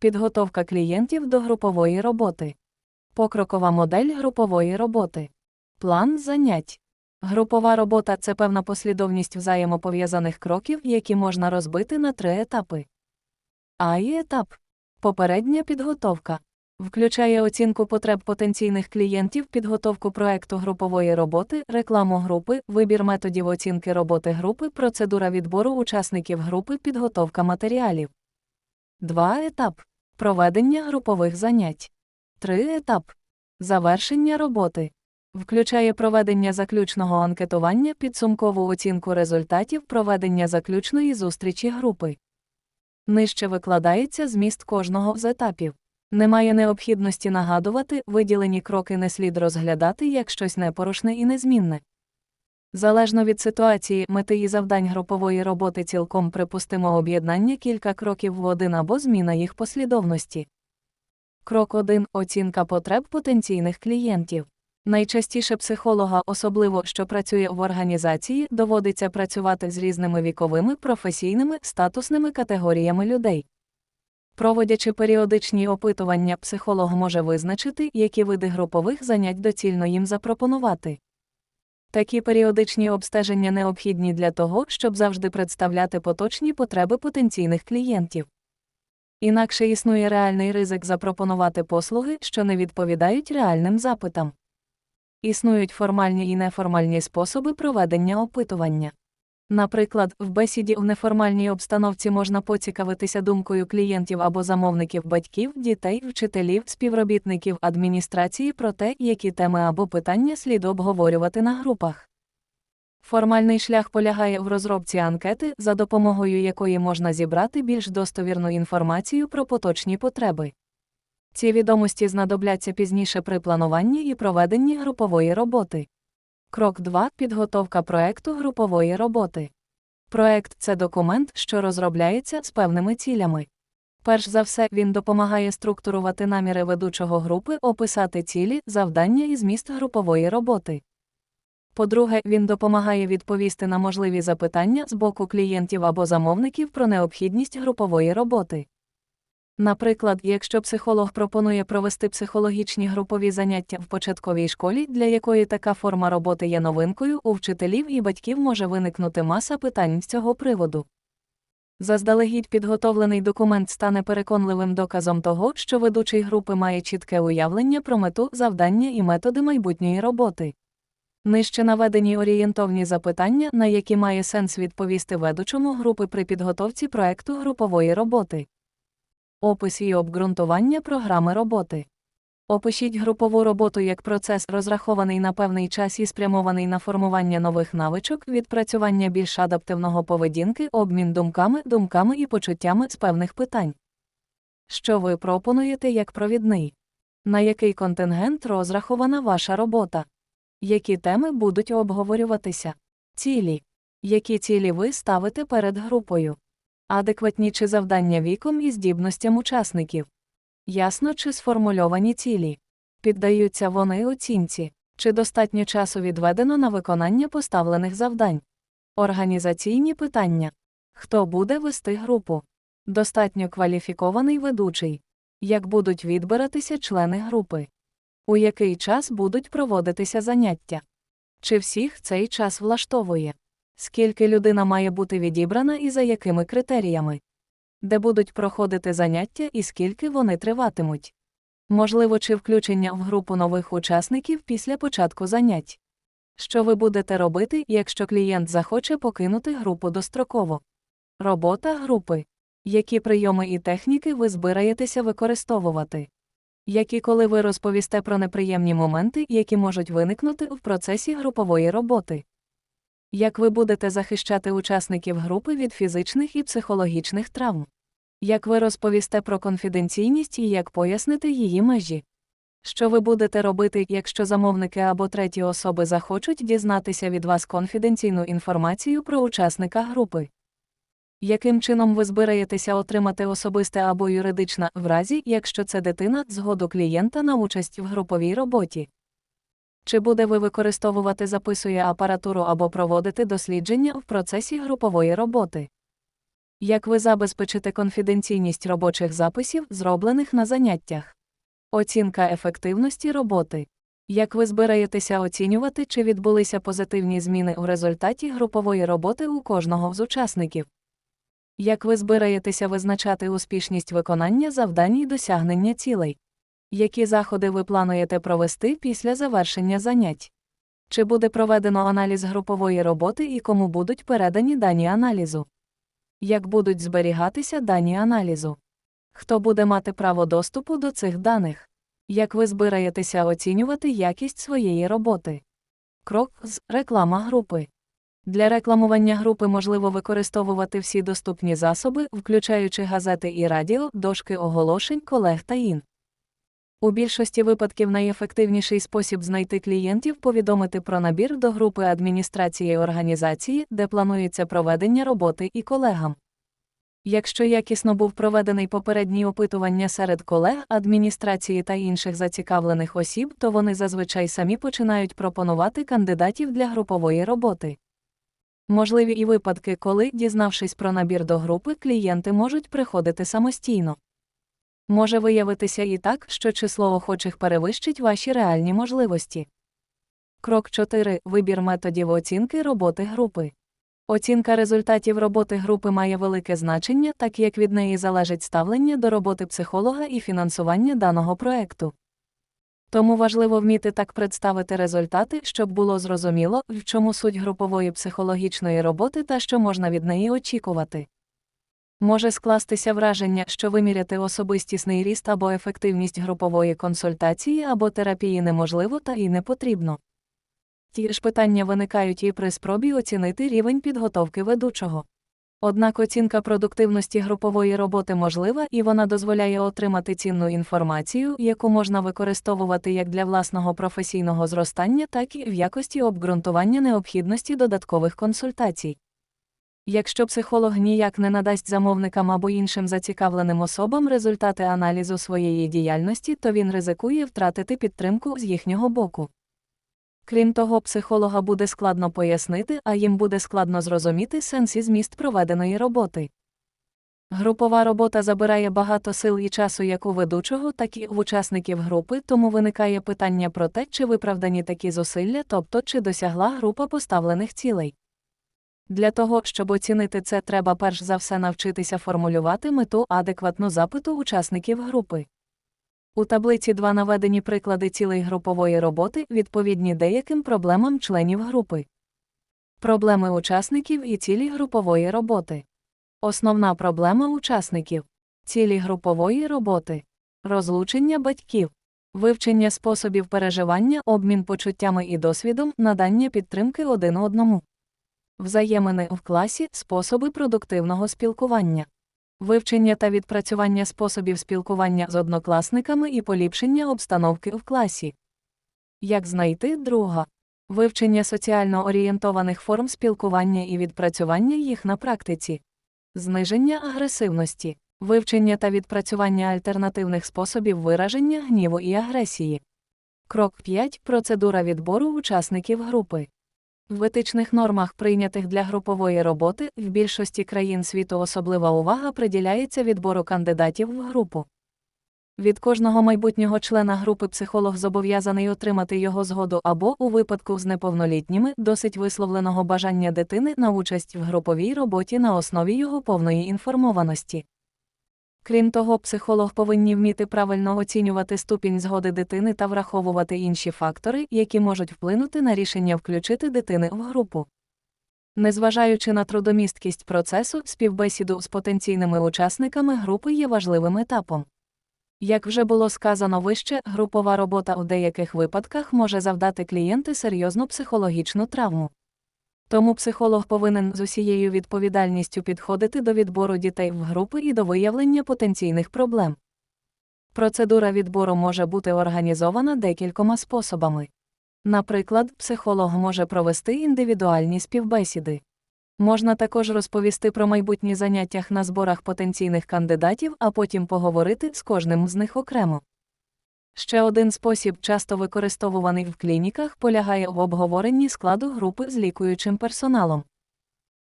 Підготовка клієнтів до групової роботи. Покрокова модель групової роботи. План занять. Групова робота це певна послідовність взаємопов'язаних кроків, які можна розбити на три етапи. А і етап. Попередня підготовка. Включає оцінку потреб потенційних клієнтів, підготовку проекту групової роботи, рекламу групи, вибір методів оцінки роботи групи, процедура відбору учасників групи, підготовка матеріалів. 2 етап. Проведення групових занять. 3 етап. Завершення роботи. Включає проведення заключного анкетування, підсумкову оцінку результатів проведення заключної зустрічі групи. Нижче викладається зміст кожного з етапів. Немає необхідності нагадувати, виділені кроки не слід розглядати як щось непорушне і незмінне. Залежно від ситуації, мети і завдань групової роботи цілком припустимо об'єднання кілька кроків в один або зміна їх послідовності. Крок 1. Оцінка потреб потенційних клієнтів. Найчастіше психолога, особливо що працює в організації, доводиться працювати з різними віковими, професійними, статусними категоріями людей. Проводячи періодичні опитування, психолог може визначити, які види групових занять доцільно їм запропонувати. Такі періодичні обстеження необхідні для того, щоб завжди представляти поточні потреби потенційних клієнтів. Інакше існує реальний ризик запропонувати послуги, що не відповідають реальним запитам. Існують формальні і неформальні способи проведення опитування. Наприклад, в бесіді в неформальній обстановці можна поцікавитися думкою клієнтів або замовників батьків, дітей, вчителів, співробітників адміністрації про те, які теми або питання слід обговорювати на групах. Формальний шлях полягає в розробці анкети, за допомогою якої можна зібрати більш достовірну інформацію про поточні потреби. Ці відомості знадобляться пізніше при плануванні і проведенні групової роботи. Крок 2. Підготовка проекту групової роботи. Проект це документ, що розробляється з певними цілями. Перш за все, він допомагає структурувати наміри ведучого групи, описати цілі, завдання і зміст групової роботи. По-друге, він допомагає відповісти на можливі запитання з боку клієнтів або замовників про необхідність групової роботи. Наприклад, якщо психолог пропонує провести психологічні групові заняття в початковій школі, для якої така форма роботи є новинкою, у вчителів і батьків може виникнути маса питань з цього приводу. Заздалегідь підготовлений документ стане переконливим доказом того, що ведучий групи має чітке уявлення про мету, завдання і методи майбутньої роботи. Нижче наведені орієнтовні запитання, на які має сенс відповісти ведучому групи при підготовці проекту групової роботи. Опис і обґрунтування програми роботи. Опишіть групову роботу як процес, розрахований на певний час і спрямований на формування нових навичок, відпрацювання більш адаптивного поведінки, обмін думками, думками і почуттями з певних питань. Що ви пропонуєте як провідний? На який контингент розрахована ваша робота? Які теми будуть обговорюватися? Цілі. Які цілі ви ставите перед групою? Адекватні чи завдання віком і здібностям учасників. Ясно чи сформульовані цілі. Піддаються вони оцінці, чи достатньо часу відведено на виконання поставлених завдань. Організаційні питання. Хто буде вести групу? Достатньо кваліфікований ведучий. Як будуть відбиратися члени групи? У який час будуть проводитися заняття? Чи всіх цей час влаштовує? Скільки людина має бути відібрана і за якими критеріями? Де будуть проходити заняття і скільки вони триватимуть? Можливо, чи включення в групу нових учасників після початку занять? Що ви будете робити, якщо клієнт захоче покинути групу достроково? Робота групи. Які прийоми і техніки ви збираєтеся використовувати? Які коли ви розповісте про неприємні моменти, які можуть виникнути в процесі групової роботи? Як ви будете захищати учасників групи від фізичних і психологічних травм? Як ви розповісте про конфіденційність і як поясните її межі? Що ви будете робити, якщо замовники або треті особи захочуть дізнатися від вас конфіденційну інформацію про учасника групи? Яким чином ви збираєтеся отримати особисте або юридичне в разі, якщо це дитина згоду клієнта на участь в груповій роботі? Чи буде ви використовувати записує апаратуру або проводити дослідження в процесі групової роботи? Як ви забезпечите конфіденційність робочих записів, зроблених на заняттях? Оцінка ефективності роботи. Як ви збираєтеся оцінювати, чи відбулися позитивні зміни у результаті групової роботи у кожного з учасників? Як ви збираєтеся визначати успішність виконання завдань і досягнення цілей? Які заходи ви плануєте провести після завершення занять? Чи буде проведено аналіз групової роботи і кому будуть передані дані аналізу? Як будуть зберігатися дані аналізу? Хто буде мати право доступу до цих даних? Як ви збираєтеся оцінювати якість своєї роботи? Крок з реклама групи. Для рекламування групи можливо використовувати всі доступні засоби, включаючи газети і радіо, дошки оголошень, колег та ін. У більшості випадків найефективніший спосіб знайти клієнтів повідомити про набір до групи адміністрації організації, де планується проведення роботи і колегам. Якщо якісно був проведений попередній опитування серед колег, адміністрації та інших зацікавлених осіб, то вони зазвичай самі починають пропонувати кандидатів для групової роботи. Можливі і випадки, коли, дізнавшись про набір до групи, клієнти можуть приходити самостійно. Може виявитися і так, що число охочих перевищить ваші реальні можливості. Крок 4. Вибір методів оцінки роботи групи. Оцінка результатів роботи групи має велике значення, так як від неї залежить ставлення до роботи психолога і фінансування даного проекту. Тому важливо вміти так представити результати, щоб було зрозуміло, в чому суть групової психологічної роботи та що можна від неї очікувати. Може скластися враження, що виміряти особистісний ріст або ефективність групової консультації або терапії неможливо та і не потрібно. Ті ж питання виникають і при спробі оцінити рівень підготовки ведучого. Однак оцінка продуктивності групової роботи можлива і вона дозволяє отримати цінну інформацію, яку можна використовувати як для власного професійного зростання, так і в якості обґрунтування необхідності додаткових консультацій. Якщо психолог ніяк не надасть замовникам або іншим зацікавленим особам результати аналізу своєї діяльності, то він ризикує втратити підтримку з їхнього боку. Крім того, психолога буде складно пояснити, а їм буде складно зрозуміти сенс і зміст проведеної роботи. Групова робота забирає багато сил і часу як у ведучого, так і в учасників групи, тому виникає питання про те, чи виправдані такі зусилля, тобто чи досягла група поставлених цілей. Для того, щоб оцінити це, треба перш за все навчитися формулювати мету адекватну запиту учасників групи. У таблиці 2 наведені приклади цілей групової роботи, відповідні деяким проблемам членів групи. Проблеми учасників і цілі групової роботи. Основна проблема учасників. Цілі групової роботи. Розлучення батьків. Вивчення способів переживання, обмін почуттями і досвідом, надання підтримки один одному. Взаємини в класі, способи продуктивного спілкування. Вивчення та відпрацювання способів спілкування з однокласниками і поліпшення обстановки в класі. Як знайти друга. Вивчення соціально орієнтованих форм спілкування і відпрацювання їх на практиці. Зниження агресивності. Вивчення та відпрацювання альтернативних способів вираження гніву і агресії. Крок 5. Процедура відбору учасників групи. В етичних нормах, прийнятих для групової роботи, в більшості країн світу особлива увага приділяється відбору кандидатів в групу. Від кожного майбутнього члена групи психолог зобов'язаний отримати його згоду або, у випадку з неповнолітніми, досить висловленого бажання дитини на участь в груповій роботі на основі його повної інформованості. Крім того, психолог повинні вміти правильно оцінювати ступінь згоди дитини та враховувати інші фактори, які можуть вплинути на рішення включити дитини в групу. Незважаючи на трудомісткість процесу, співбесіду з потенційними учасниками групи є важливим етапом. Як вже було сказано вище, групова робота у деяких випадках може завдати клієнти серйозну психологічну травму. Тому психолог повинен з усією відповідальністю підходити до відбору дітей в групи і до виявлення потенційних проблем. Процедура відбору може бути організована декількома способами. Наприклад, психолог може провести індивідуальні співбесіди. Можна також розповісти про майбутні заняттях на зборах потенційних кандидатів, а потім поговорити з кожним з них окремо. Ще один спосіб, часто використовуваний в клініках, полягає в обговоренні складу групи з лікуючим персоналом.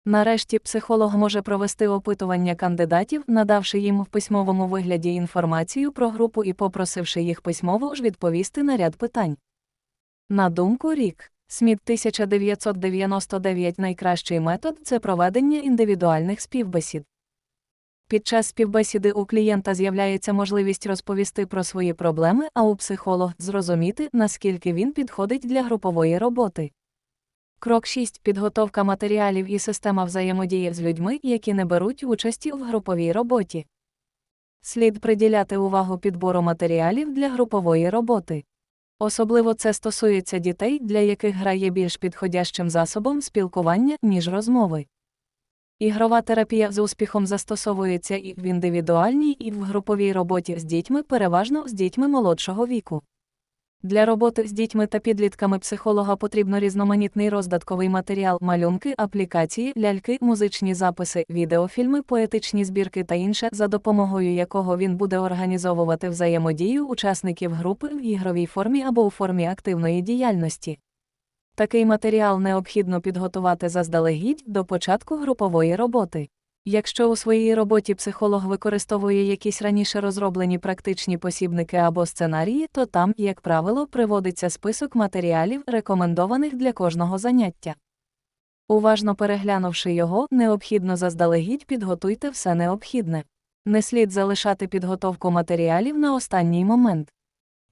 Нарешті психолог може провести опитування кандидатів, надавши їм в письмовому вигляді інформацію про групу і попросивши їх письмово ж відповісти на ряд питань. На думку Рік, Сміт 1999 найкращий метод це проведення індивідуальних співбесід. Під час співбесіди у клієнта з'являється можливість розповісти про свої проблеми, а у психолог зрозуміти, наскільки він підходить для групової роботи. Крок 6. Підготовка матеріалів і система взаємодії з людьми, які не беруть участі в груповій роботі. Слід приділяти увагу підбору матеріалів для групової роботи. Особливо це стосується дітей, для яких гра є більш підходящим засобом спілкування, ніж розмови. Ігрова терапія з успіхом застосовується і в індивідуальній, і в груповій роботі з дітьми, переважно з дітьми молодшого віку. Для роботи з дітьми та підлітками психолога потрібно різноманітний роздатковий матеріал, малюнки, аплікації, ляльки, музичні записи, відеофільми, поетичні збірки та інше, за допомогою якого він буде організовувати взаємодію учасників групи в ігровій формі або у формі активної діяльності. Такий матеріал необхідно підготувати заздалегідь до початку групової роботи. Якщо у своїй роботі психолог використовує якісь раніше розроблені практичні посібники або сценарії, то там, як правило, приводиться список матеріалів, рекомендованих для кожного заняття. Уважно переглянувши його, необхідно заздалегідь підготуйте все необхідне. Не слід залишати підготовку матеріалів на останній момент.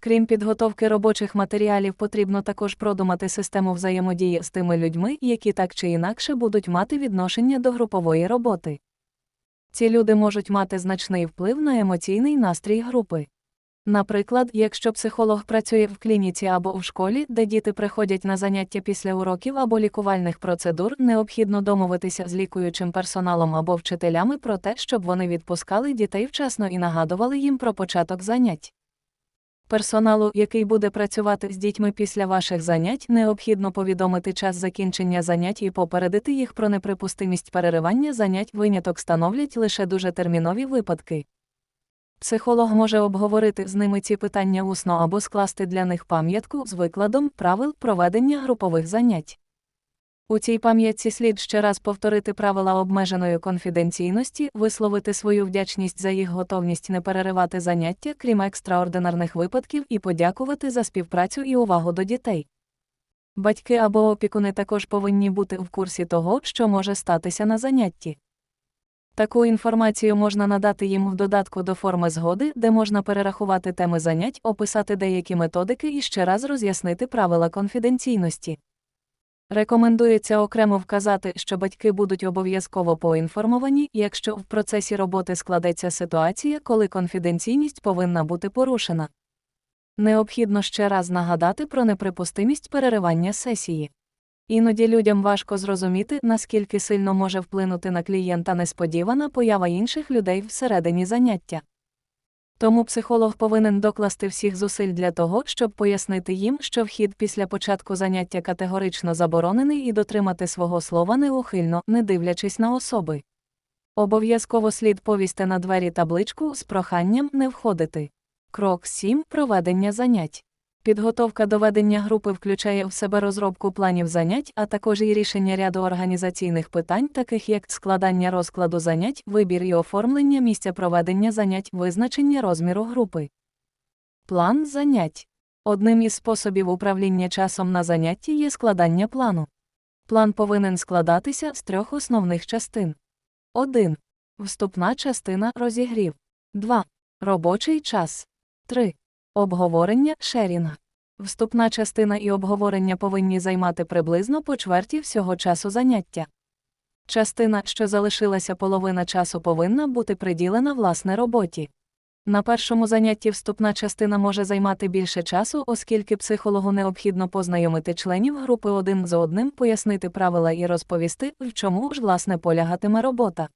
Крім підготовки робочих матеріалів, потрібно також продумати систему взаємодії з тими людьми, які так чи інакше будуть мати відношення до групової роботи. Ці люди можуть мати значний вплив на емоційний настрій групи. Наприклад, якщо психолог працює в клініці або в школі, де діти приходять на заняття після уроків або лікувальних процедур, необхідно домовитися з лікуючим персоналом або вчителями про те, щоб вони відпускали дітей вчасно і нагадували їм про початок занять. Персоналу, який буде працювати з дітьми після ваших занять, необхідно повідомити час закінчення занять і попередити їх про неприпустимість переривання занять виняток становлять лише дуже термінові випадки. Психолог може обговорити з ними ці питання усно або скласти для них пам'ятку з викладом правил проведення групових занять. У цій пам'ятці слід ще раз повторити правила обмеженої конфіденційності, висловити свою вдячність за їх готовність не переривати заняття, крім екстраординарних випадків, і подякувати за співпрацю і увагу до дітей. Батьки або опікуни також повинні бути в курсі того, що може статися на занятті. Таку інформацію можна надати їм в додатку до форми згоди, де можна перерахувати теми занять, описати деякі методики і ще раз роз'яснити правила конфіденційності. Рекомендується окремо вказати, що батьки будуть обов'язково поінформовані, якщо в процесі роботи складеться ситуація, коли конфіденційність повинна бути порушена. Необхідно ще раз нагадати про неприпустимість переривання сесії. Іноді людям важко зрозуміти, наскільки сильно може вплинути на клієнта несподівана поява інших людей всередині заняття. Тому психолог повинен докласти всіх зусиль для того, щоб пояснити їм, що вхід після початку заняття категорично заборонений і дотримати свого слова неухильно, не дивлячись на особи. Обов'язково слід повісти на двері табличку з проханням не входити. Крок 7. Проведення занять. Підготовка до ведення групи включає в себе розробку планів занять, а також і рішення ряду організаційних питань, таких як складання розкладу занять, вибір і оформлення місця проведення занять, визначення розміру групи. План занять. Одним із способів управління часом на занятті є складання плану. План повинен складатися з трьох основних частин. 1. Вступна частина розігрів. 2. Робочий час. 3. Обговорення шерінг. Вступна частина і обговорення повинні займати приблизно по чверті всього часу заняття. Частина, що залишилася половина часу, повинна бути приділена власне роботі. На першому занятті вступна частина може займати більше часу, оскільки психологу необхідно познайомити членів групи один з одним, пояснити правила і розповісти, в чому ж власне полягатиме робота.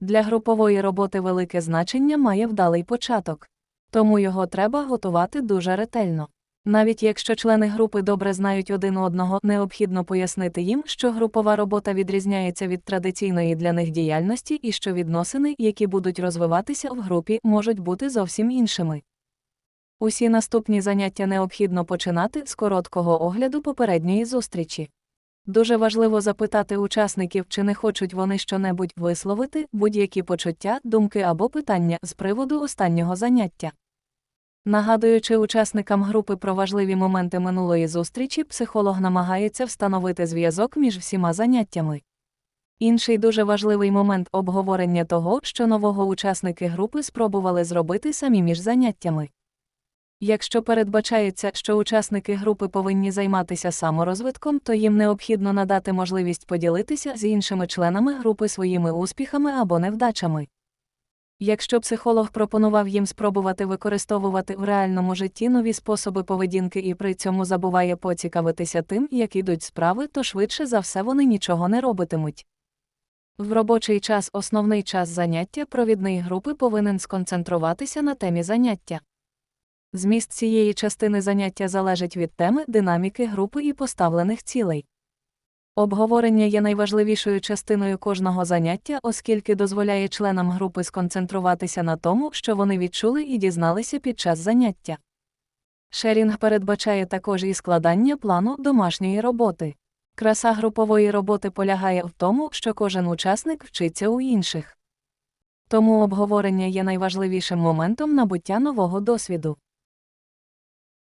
Для групової роботи велике значення має вдалий початок тому його треба готувати дуже ретельно. Навіть якщо члени групи добре знають один одного, необхідно пояснити їм, що групова робота відрізняється від традиційної для них діяльності і що відносини, які будуть розвиватися в групі, можуть бути зовсім іншими. Усі наступні заняття необхідно починати з короткого огляду попередньої зустрічі. Дуже важливо запитати учасників, чи не хочуть вони щонебудь висловити будь-які почуття, думки або питання з приводу останнього заняття. Нагадуючи учасникам групи про важливі моменти минулої зустрічі, психолог намагається встановити зв'язок між всіма заняттями. Інший дуже важливий момент обговорення того, що нового учасники групи спробували зробити самі між заняттями. Якщо передбачається, що учасники групи повинні займатися саморозвитком, то їм необхідно надати можливість поділитися з іншими членами групи своїми успіхами або невдачами. Якщо психолог пропонував їм спробувати використовувати в реальному житті нові способи поведінки і при цьому забуває поцікавитися тим, як ідуть справи, то швидше за все вони нічого не робитимуть. В робочий час основний час заняття провідний групи повинен сконцентруватися на темі заняття. Зміст цієї частини заняття залежить від теми, динаміки групи і поставлених цілей. Обговорення є найважливішою частиною кожного заняття, оскільки дозволяє членам групи сконцентруватися на тому, що вони відчули і дізналися під час заняття. Шерінг передбачає також і складання плану домашньої роботи. Краса групової роботи полягає в тому, що кожен учасник вчиться у інших. Тому обговорення є найважливішим моментом набуття нового досвіду.